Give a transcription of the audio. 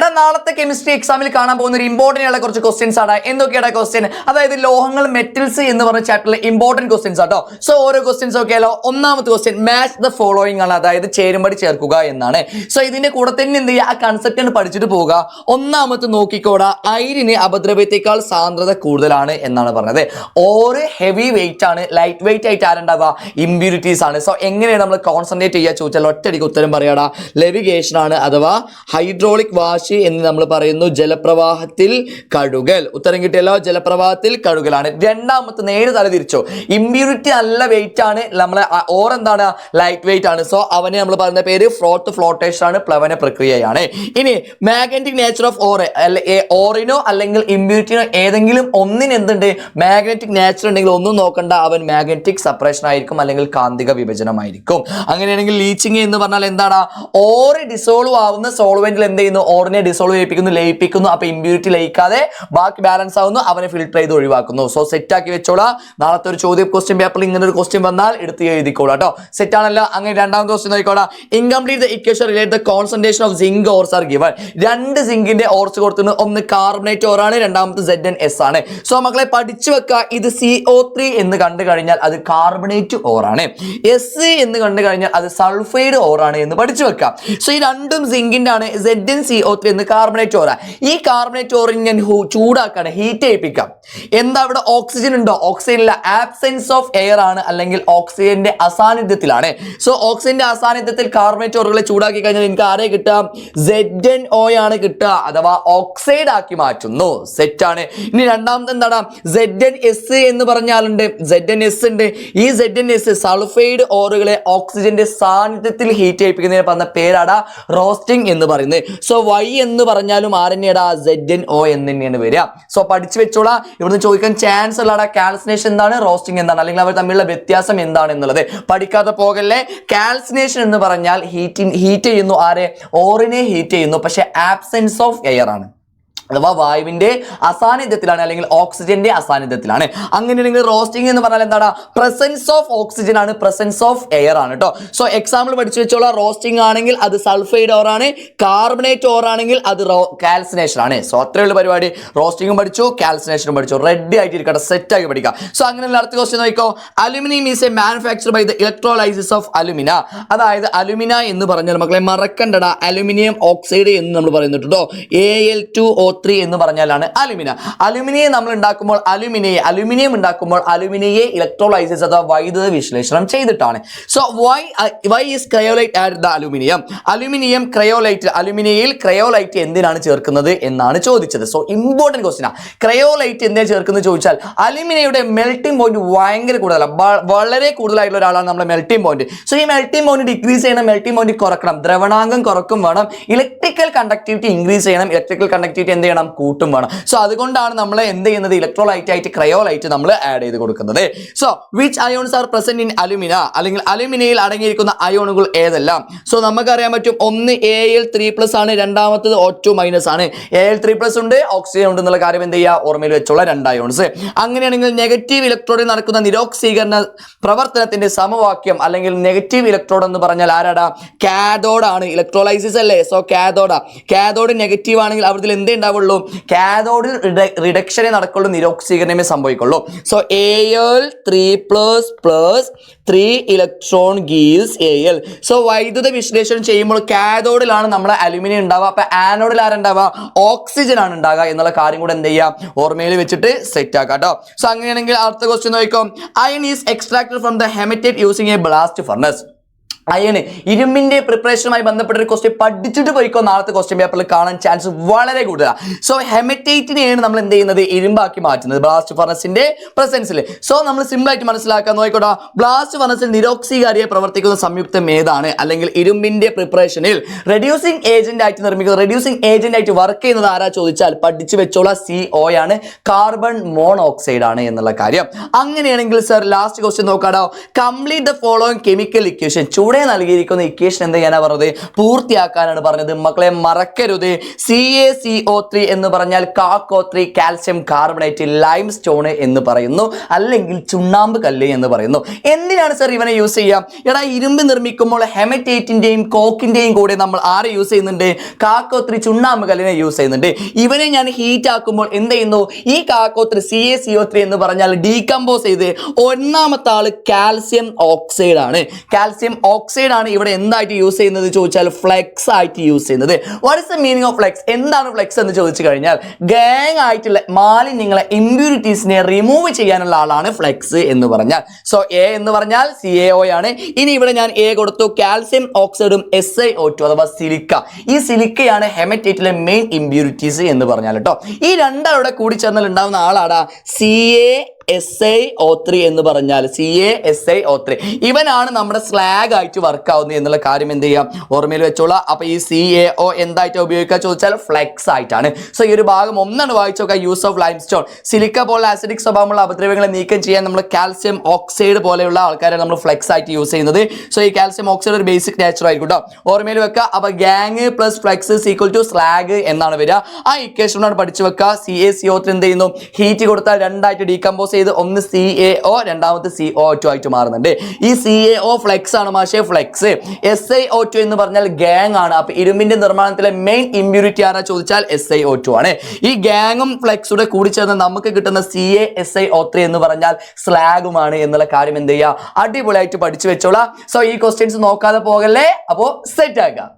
എടാ നാളത്തെ കെമിസ്ട്രി എക്സാമിൽ കാണാൻ പോകുന്ന ഒരു ഇമ്പോർട്ടന്റ് ആയിട്ടുള്ള കുറച്ച് ക്വസ്റ്റ്യൻസ് ആണ്. എന്തൊക്കെയാണ് ക്വസ്റ്റ്യൻ അതായത് ലോഹങ്ങൾ മെറ്റൽസ് എന്ന് പറഞ്ഞ ചാപ്റ്ററിലെ ഇമ്പോർട്ടന്റ് ക്വസ്റ്റ്യൻസ് ആട്ടോ സോ ഓരോ ക്വസ്റ്റ്യൻസ് ഒക്കെയല്ലോ ഒന്നാമത്തെ ക്വസ്റ്റ്യൻ മാച്ച് ദ ഫോളോയിങ് ആണ്. അതായത് ചേരുമ്പടി ചേർക്കുക എന്നാണ്. സോ ഇതിന്റെ കൂടെ തന്നെ എന്ത് ചെയ്യുക? ആ കൺസെപ്റ്റ് പഠിച്ചിട്ട് പോവുക. ഒന്നാമത്തെ നോക്കിക്കോടാ ഐരിന് അപദ്രവ്യത്തെക്കാൾ സാന്ദ്രത കൂടുതലാണ് എന്നാണ് പറഞ്ഞത്. ഓരോ ഹെവി വെയിറ്റ് ആണ് ലൈറ്റ് വെയിറ്റ് ആയിട്ട് ആരുണ്ടാവുക? ഇമ്പ്യൂരിറ്റീസ് ആണ്. സോ എങ്ങനെയാണ് നമ്മൾ കോൺസെൻട്രേറ്റ് ചെയ്യുക? ചോദിച്ചാൽ ഒറ്റയടിക്ക് ഉത്തരം പറയാടാ. ലെവിഗേഷൻ ആണ് അഥവാ ഹൈഡ്രോളിക് വാഷ് എന്ന് നമ്മൾ പറയുന്നു ജലപ്രവാഹത്തിൽ കഴുകൽ ഉത്തരം കിട്ടിയല്ലോ ജലപ്രവാഹത്തിൽ കഴുകലാണ് രണ്ടാമത്തെ നേരെ തല തിരിച്ചോ. ഇമ്പ്യൂരിറ്റി നല്ല വെയിറ്റ് ആണ്. നമ്മളെ ഓർ എന്താണ്? ലൈറ്റ് വെയിറ്റ് ആണ്. സോ അവനെ നമ്മൾ പറയുന്ന പേര് ഫ്ലോട്ട് ഫ്ലോട്ടേഷൻ ആണ് പ്ലവന പ്രക്രിയയാണ്. ഇനി മാഗ്നറ്റിക് നേച്ചർ ഓഫ് ഓറ് ഓറിനോ അല്ലെങ്കിൽ ഇമ്പ്യൂരിറ്റിനോ ഏതെങ്കിലും ഒന്നിന് എന്തുണ്ട്? മാഗ്നറ്റിക് നേച്ചർ ഉണ്ടെങ്കിൽ ഒന്നും നോക്കണ്ട. അവൻ മാഗ്നറ്റിക് സെപ്പറേഷൻ ആയിരിക്കും അല്ലെങ്കിൽ കാന്തിക വിഭജനമായിരിക്കും. അങ്ങനെയാണെങ്കിൽ ലീച്ചിങ് എന്ന് പറഞ്ഞാൽ എന്താണ്? ഓറ് ഡിസോൾവ് ആവുന്ന സോൾവെന്റിൽ എന്ത് ചെയ്യുന്നു? ഓറിനെ ഡിസോൾവ് ചെയ്യിപ്പിക്കുന്നു ലയിപ്പിക്കുന്നു അപ്പൊ ഇമ്പ്യൂരിറ്റി ലയിക്കാതെ ബാക്കി ബാലൻസ് ആവുന്നു അവനെ ഫിൽട്ടർ ചെയ്ത് ഒഴിവാക്കുന്നു. സോ സെറ്റ് ആക്കി വെച്ചോളാം. നാളത്തെ ഒരു ചോദ്യം ക്വസ്റ്റ്യൻ പേപ്പറിൽ ഇങ്ങനെ ഒരു ക്വസ്റ്റ്യൻ വന്നാൽ എടുത്ത് എഴുതിക്കോളാം കേട്ടോ സെറ്റ് ആണല്ലോ. അങ്ങനെ രണ്ടാമത്തെ ക്വസ്റ്റ്യൻ നോക്കിക്കോളാം. Incomplete the equation relate the concentration of zinc ores are given രണ്ട് സിങ്കിന്റെ ഓർസ് കൊടുത്തിട്ടുണ്ട് ഒന്ന് കാർബണേറ്റ് ഓറാണ് രണ്ടാമത്തെ സെഡ് എൻ എസ് ആണ്. സോ മക്കളെ പഠിച്ചു വെക്കുക ഇത് സി ഒ ത്രീ എന്ന് കണ്ടു കഴിഞ്ഞാൽ അത് കാർബണേറ്റ് ഓറാണ് എസ് എന്ന് കണ്ടു കഴിഞ്ഞാൽ അത് സൾഫൈഡ് ഓറാണ് എന്ന് പഠിച്ചു വെക്കാം. സോ ഈ രണ്ടും സിങ്കിന്റെ ആണ്. Z N C O three എന്ന് കാർബണേറ്റ് ഓറ ഈ കാർബണേറ്റ് ഓറിന് ഞാൻ ചൂടാക്കണം ഹീറ്റ് ചെയ്യിപ്പിക്കാം. എന്താ ഇവിടെ ഓക്സിജൻ ഉണ്ടോ? ഓക്സിജൻ ഇല്ല ആബ്സെൻസ് ഓഫ് എയർ ആണ് അല്ലെങ്കിൽ ഓക്സിജന്റെ അസാന്നിധ്യത്തിലാണ്. സോ ഓക്സിജന്റെ അസാന്നിധ്യത്തിൽ കാർബണേറ്റ് ഓറുകളെ ചൂടാക്കി കഴിഞ്ഞാൽ എനിക്ക് ആരെ കിട്ടാം? സെഡ് എൻ ഒ ആണ് കിട്ടുക അഥവാ ഓക്സൈഡ് ആക്കി മാറ്റുന്നു. സെറ്റ് ആണ്. ഇനി രണ്ടാമത്തെ എന്താണ് സെഡ് എൻ എസ് എന്ന് പറഞ്ഞാലുണ്ട്. സെഡ് എൻ എസ് ഉണ്ട്. ഈ സെഡ് എൻ എസ് സൾഫൈഡ് ഓറുകളെ ഓക്സിജന്റെ സാന്നിധ്യത്തിൽ ഹീറ്റ് ചെയ്യിപ്പിക്കുന്നതിന് പറഞ്ഞ പേരാടാ റോസ്റ്റിംഗ് എന്ന് പറയുന്നത്. സോ വൈ എന്ന് പറഞ്ഞാലും ആർ തന്നെയാടാ സെഡ് എൻ ഒ എന്ന് തന്നെയാണ് വരിക. സോ പഠിച്ചു വെച്ചോളാം. ഇവിടുന്ന് ചോദിക്കാൻ ചാൻസ് ഉള്ളടാ. കാൽസിനേഷൻ എന്താണ്? റോസ്റ്റിംഗ് എന്താണ്? അല്ലെങ്കിൽ അവർ തമ്മിലുള്ള വ്യത്യാസം എന്താണ് എന്നുള്ളത്. പഠിക്കാതെ പോകല്ലേ. കാൽസിനേഷൻ എന്ന് പറഞ്ഞാൽ ഹീറ്റിംഗ് ഹീറ്റ് ചെയ്യുന്നു. ആരെ? ഓറിനെ ഹീറ്റ് ചെയ്യുന്നു. പക്ഷെ ആബ്സെൻസ് ഓഫ് എയർ ആണ്. അഥവാ വായുവിന്റെ അസാന്നിധ്യത്തിലാണ് അല്ലെങ്കിൽ ഓക്സിജന്റെ അസാന്നിധ്യത്തിലാണ്. അങ്ങനെ അങ്ങനെയാണെങ്കിൽ റോസ്റ്റിംഗ് എന്ന് പറഞ്ഞാൽ എന്താണ്? പ്രസൻസ് ഓഫ് ഓക്സിജൻ ആണ് പ്രസൻസ് ഓഫ് എയർ ആണ് കേട്ടോ സോ എക്സാമ്പിൾ പഠിച്ചു വെച്ചോളാം. റോസ്റ്റിംഗ് ആണെങ്കിൽ അത് സൾഫൈഡ് ഓർ ആണ് കാർബണേറ്റ് ഓർ ആണെങ്കിൽ അത് കാൽസിനേഷൻ ആണ്. സോ അത്രയുള്ള പരിപാടി. റോസ്റ്റിംഗും പഠിച്ചു കാൽസിനേഷനും പഠിച്ചു. റെഡി ആയിട്ട് ഇരിക്കട്ടെ സെറ്റ് ആക്കി പഠിക്കാം. സോ അങ്ങനെ അടുത്ത ക്വസ്റ്റ്യൻ നോക്കിക്കോ. Aluminium is a manufacture by the electrolysis of alumina അതായത് അലുമിന എന്ന് പറഞ്ഞാൽ മക്കളെ മറക്കണ്ടടാ. അലുമിനിയം ഓക്സൈഡ് എന്ന് നമ്മൾ പറയുന്നുണ്ട് A L two O three എന്ന് പറഞ്ഞാലാണ് അലുമിന. അലുമിനിയെ നമ്മൾ ഉണ്ടാക്കുമ്പോൾ അലുമിനിയെ അലുമിനിയം ഉണ്ടാക്കുമ്പോൾ അലുമിനിയെ ഇലക്ട്രോലൈസിസ് അഥവാ വൈദ്യുത വിശ്ലേഷണം ചെയ്തിട്ടാണ്. So why why is cryolite at the aluminium aluminium cryolite അലുമിനിയയിൽ cryolite എന്തിനാണ് ചേർക്കുന്നത് എന്നാണ് ചോദിച്ചത്. സോ ഇമ്പോർട്ടന്റ് ക്വസ്റ്റിനാ ക്രയോലൈറ്റ് എന്തിനാണ് ചേർക്കുന്നത് ചോദിച്ചാൽ അലുമിനിയയുടെ മെൽറ്റിംഗ് പോയിന്റ് ഭയങ്കര കൂടുതലാണ് വളരെ കൂടുതലായിട്ടുള്ള ഒരാളാണ് നമ്മുടെ മെൽറ്റിംഗ് പോയിന്റ് സോ ഈ മെൽറ്റിംഗ് പോയിന്റ് ഡിക്രീസ് ചെയ്യണം മെൽറ്റിംഗ് പോയിന്റ് കുറക്കണം. ദ്രവണാംഗം കുറക്കും വേണം. ഇലക്ട്രിക്കൽ കണ്ടക്ടിവിറ്റി ഇൻക്രീസ് ചെയ്യണം. ഇലക്ട്രിക്കൽ കണ്ടക്ടിവിറ്റി എന്ത് ചെയ്യണം കൂട്ടും വേണം. സോ അതുകൊണ്ടാണ് നമ്മൾ എന്ത് ചെയ്യുന്നത്? ഇലക്ട്രോലൈറ്റ് ആയിട്ട് ക്രയോലൈറ്റ് നമ്മൾ ആഡ് ചെയ്ത് കൊടുക്കുന്നത്. So which ions are present in alumina അല്ലെങ്കിൽ അലുമിനയിൽ അടങ്ങിയിരിക്കുന്ന അയോണുകൾ ഏതെല്ലാം? സോ നമുക്കറിയാൻ പറ്റും ഒന്ന് എ എൽ ത്രീ പ്ലസ് ആണ് രണ്ടാമത്തത് ഒ ടു മൈനസ് ആണ്. എ എൽ ത്രീ പ്ലസ് ഉണ്ട് ഓക്സിജൻ ഉണ്ട് എന്നുള്ള കാര്യം എന്ത് ചെയ്യുക? ഓർമ്മയിൽ വെച്ചുള്ള രണ്ട് അയോൺസ് അങ്ങനെയാണെങ്കിൽ നെഗറ്റീവ് ഇലക്ട്രോഡിൽ നടക്കുന്ന നിരോക്സീകരണ പ്രവർത്തനത്തിന്റെ സമവാക്യം അല്ലെങ്കിൽ നെഗറ്റീവ് ഇലക്ട്രോഡ് എന്ന് പറഞ്ഞാൽ ആരാടാ? കാതോഡാണ് ഇലക്ട്രോലൈസിസ് അല്ലേ? സോ കാതോഡാ കാതോഡ് നെഗറ്റീവ് ആണെങ്കിൽ അവിടെ എന്തേ ഉണ്ടാവുള്ളൂ കാഥോഡിൽ റിഡക്ഷനെ നടക്കുള്ളൂ നിരോക്സീകരണമേ സംഭവിക്കുള്ളൂ. So L three plus plus three electron gains A L so വൈദ്യുത വിശ്ലേഷണം ചെയ്യുമ്പോൾ കാഥോഡിലാണ് നമ്മൾ അലുമിനിയം ഉണ്ടാവുക. അപ്പൊ ആനോഡിൽ ആരുണ്ടാവുക? ഓക്സിജൻ ആണ് ഉണ്ടാകുക എന്നുള്ള കാര്യം കൂടെ എന്ത് ചെയ്യുക ഓർമ്മയിൽ വെച്ചിട്ട് സെറ്റ് ആക്കാം കേട്ടോ. സോ അങ്ങനെയാണെങ്കിൽ അടുത്ത ക്വസ്റ്റ്യൻ നോക്കാം iron is extracted from the haematite using a blast furnace iron ഇരുമ്പിന്റെ പ്രിപ്പറേഷനുമായി ബന്ധപ്പെട്ട ഒരു ക്വസ്റ്റ്യൻ പഠിച്ചിട്ട് പോയിക്കോ? നാളത്തെ ക്വസ്റ്റ്യൻ പേപ്പറിൽ കാണാൻ ചാൻസ് വളരെ കൂടുതലാണ് സോ ഹെമറ്റേറ്റിനെയാണ് നമ്മൾ എന്ത് ചെയ്യുന്നത്? ഇരുമ്പാക്കി മാറ്റുന്നത്. ബ്ലാസ്റ്റ് ഫർണസിന്റെ പ്രസൻസിൽ സോ നമ്മൾ സിമ്പിൾ ആയിട്ട് മനസ്സിലാക്കാൻ നോക്കിക്കോട്ടെ ബ്ലാസ്റ്റ് ഫർണസിൽ നിരോക്സികാരിയെ പ്രവർത്തിക്കുന്ന സംയുക്തം ഏതാണ്? അല്ലെങ്കിൽ ഇരുമ്പിന്റെ പ്രിപ്പറേഷനിൽ റെഡ്യൂസിംഗ് ഏജന്റ് ആയിട്ട് നിർമ്മിക്കുന്നത് റെഡ്യൂസിംഗ് ഏജന്റ് ആയിട്ട് വർക്ക് ചെയ്യുന്നത് ആരാ ചോദിച്ചാൽ പഠിച്ചു വെച്ചോളാം സി ഒ ആണ് കാർബൺ മോണോക്സൈഡ് ആണ് എന്നുള്ള കാര്യം. അങ്ങനെയാണെങ്കിൽ sir last question നോക്കാടോ. Complete the following chemical equation ചൂട് ഇവിടെ നൽകിയിരിക്കുന്ന ഇക്വേഷൻ എന്ത് ചെയ്യാനാ പറഞ്ഞത്? പൂർത്തിയാക്കാനാണ് പറഞ്ഞത്. മക്കളെ മറക്കരുത്. C A C O three എന്ന് പറഞ്ഞാൽ കാക്കോ three calcium carbonate limestone എന്ന് പറയുന്നു. അല്ലെങ്കിൽ ചുണ്ണാമ്പ് കല്ല് എന്ന് പറയുന്നു. എന്തിനാണ് സർ ഇവനെ യൂസ് ചെയ്യാം? എടാ ഇരുമ്പ് നിർമ്മിക്കുമ്പോൾ ഹെമറ്റേറ്റിന്റെയും കോക്കിന്റെയും കൂടെ നമ്മൾ ആരെ യൂസ് ചെയ്യുന്നുണ്ട്? കാക്കോത്രി ചുണ്ണാമ്പ് കല്ലിനെ യൂസ് ചെയ്യുന്നുണ്ട്. ഇവനെ ഞാൻ ഹീറ്റ് ആക്കുമ്പോൾ എന്ത് ചെയ്യുന്നു? ഈ കാക്കോത്രി C A C O three എന്ന് പറഞ്ഞാൽ ഡീകമ്പോസ് ചെയ്ത് ഒന്നാമത്തെ ആൾ കാൽസ്യം ഓക്സൈഡ് ആണ്. കാൽസ്യം ഓക്സൈഡ് ആണ് ഇവിടെ എന്തായിട്ട് യൂസ് ചെയ്യുന്നത് ചോദിച്ചാൽ ഫ്ലെക്സ് ആയിട്ട് യൂസ് ചെയ്യുന്നത്. What is the meaning of flux എന്താണ് ഫ്ലെക്സ് എന്ന് ചോദിച്ചു കഴിഞ്ഞാൽ ഗാങ് ആയിട്ടുള്ള മാലിന്യങ്ങളെ ഇമ്പ്യൂരിറ്റീസിനെ റിമൂവ് ചെയ്യാനുള്ള ആളാണ് ഫ്ലെക്സ് എന്ന് പറഞ്ഞാൽ. സോ എ എന്ന് പറഞ്ഞാൽ സി എ ഒ ആണ്. ഇനി ഇവിടെ ഞാൻ എ കൊടുത്തു. കാൽസ്യം ഓക്സൈഡും എസ് ഐ ഒ ടു അഥവാ സിലിക്ക ഈ സിലിക്കയാണ് ഹെമറ്റേറ്റിലെ മെയിൻ ഇമ്പ്യൂരിറ്റീസ് എന്ന് പറഞ്ഞാൽ കേട്ടോ. ഈ രണ്ടാളുടെ കൂടി ചേർന്നാൽ ഉണ്ടാവുന്ന ആളാടാ C A S I O three എന്ന് പറഞ്ഞാൽ C A S I O three ഇവനാണ് നമ്മുടെ സ്ലാഗ് ആയിട്ട് വർക്ക് ആവുന്നത് എന്നുള്ള കാര്യം എന്ത് ചെയ്യാം? ഓർമ്മയിൽ വെച്ചോളാം. അപ്പൊ ഈ സി എ ഒ എന്തായിട്ട് ഉപയോഗിക്കുക ചോദിച്ചാൽ ഫ്ലെക്സ് ആയിട്ടാണ്. സോ ഈ ഒരു ഭാഗം ഒന്നാണ് വായിച്ചു നോക്കുക. Use of limestone silica പോലെ ആസിഡിക് സ്വഭാവമുള്ള അപദ്രവ്യങ്ങളെ നീക്കം ചെയ്യാൻ നമ്മൾ കാൽസ്യം ഓക്സൈഡ് പോലെയുള്ള ആൾക്കാരെ നമ്മൾ ഫ്ലെക്സ് ആയിട്ട് യൂസ് ചെയ്യുന്നത്. സോ ഈ കാൽസ്യം ഓക്സൈഡ് ഒരു ബേസിക് നേച്ചർ ആയിരിക്കും ഓർമ്മയിൽ വെക്കുക. അപ്പൊ gangue plus flux equal to slag എന്നാണ് വരിക. ആ ഇക്വേഷനാണ് പഠിച്ചു വെക്കുക. സി എ സി ത്രീ എന്ത് ചെയ്യുന്നു? ഹീറ്റ് കൊടുത്താൽ രണ്ടായിട്ട് ഡീകമ്പോസ് ചെയ്ത് ഒന്ന് സി എ ഒ രണ്ടാമത്തെ സി ഒ ടു ആയിട്ട് മാറുന്നുണ്ട്. ഈ സി എ ഒ ഫ്ലെക്സ് ആണ് മാഷെ flux S I O two എന്ന് പറഞ്ഞാൽ ഗാങ് ആണ്. അപ്പൊ ഇരുമ്പിന്റെ നിർമ്മാണത്തിലെ മെയിൻ ഇമ്പ്യൂരിറ്റി ആരാ ചോദിച്ചാൽ എസ് ഐ ഒ ടു ആണ്. ഈ ഗാങ്ങും ഫ്ലെക്സുടെ കൂടി ചേർന്ന് നമുക്ക് കിട്ടുന്ന C A S I O three എന്ന് പറഞ്ഞാൽ സ്ലാഗുമാണ് എന്നുള്ള കാര്യം എന്ത് ചെയ്യുക? അടിപൊളിയായിട്ട് പഠിച്ചു വെച്ചോളാം. സോ ഈ ക്വസ്റ്റ്യൻസ് നോക്കാതെ പോകല്ലേ? അപ്പോ സെറ്റ് ആക്കാം